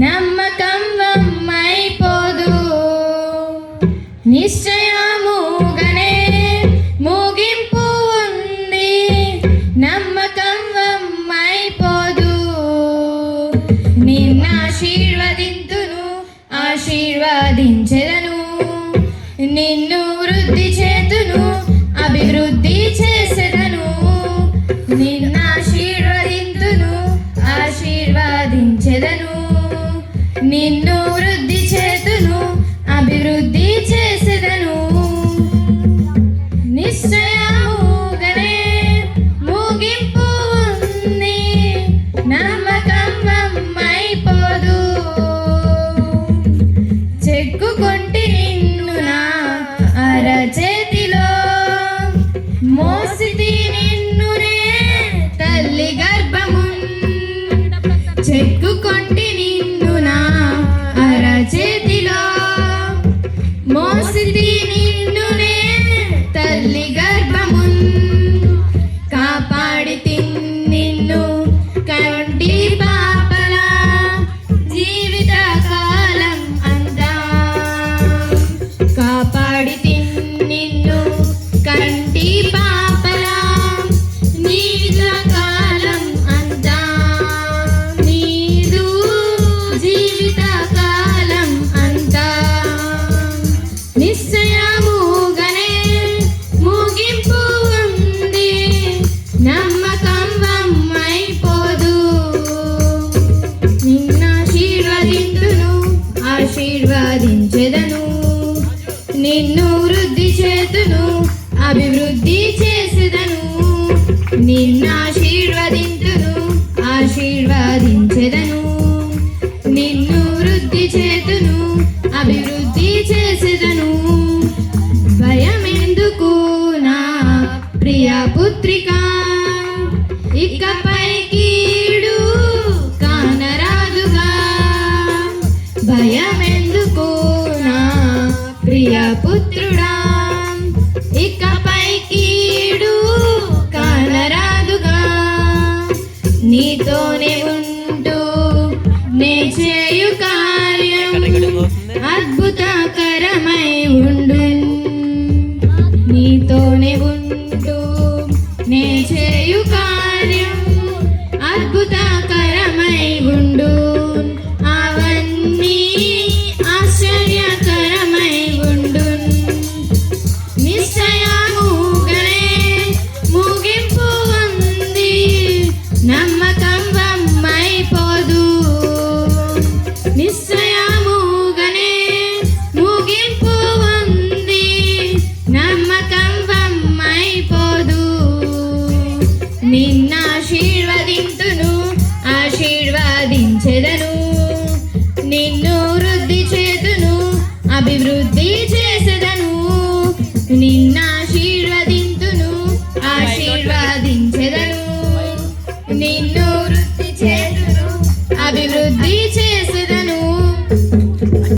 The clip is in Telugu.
నమ్మకం వమ్మైపోదు. నిశ్చయముగనే ముగింపు ఉంది. నమ్మకం వమ్మైపోదు. నిన్న ఆశీర్వదింతును ఆశీర్వదించెదను. నిన్ను వృద్ధి చేతును అభివృద్ధి చేసెదను. నిన్న ఆశీర్వ నిన్ను వృద్ధి చేతును అభివృద్ధి చేసేదను. నిశ్చయముగనే ముగింపు ఉంది నమ్మకం వమ్మైపోదు చెక్కుకొంటి నిన్ను నా అరచేతిలో మోసితి నిన్నునే తల్లి గర్భమున్. చెక్కుకొంటి నిన్ను వృద్ధి చేతును అభివృద్ధి చేసేదను. నిన్న ఆశీర్వదింతును ఆశీర్వదించెదను. నిన్ను వృద్ధి చేతును అభివృద్ధి చేసేదను. భయమెందుకు నా ప్రియ పుత్రిక? ఇకపై పుత్రుడా. ఇకపై కీడు కానరాదుగా. నీతోనే ఉంటూ నే చేయు కార్యం అద్భుతకరమై ఉండు. నీతోనే ఉంటూ నే చేయు కార్యం అద్భుతకరమై ఉండు. ఆశీర్వాదించెదను. నిన్ను వృద్ధి చేతును అభివృద్ధి చేసదను. నిన్న ఆశీర్వదింతును ఆశీర్వాదించెదను. నిన్ను వృద్ధి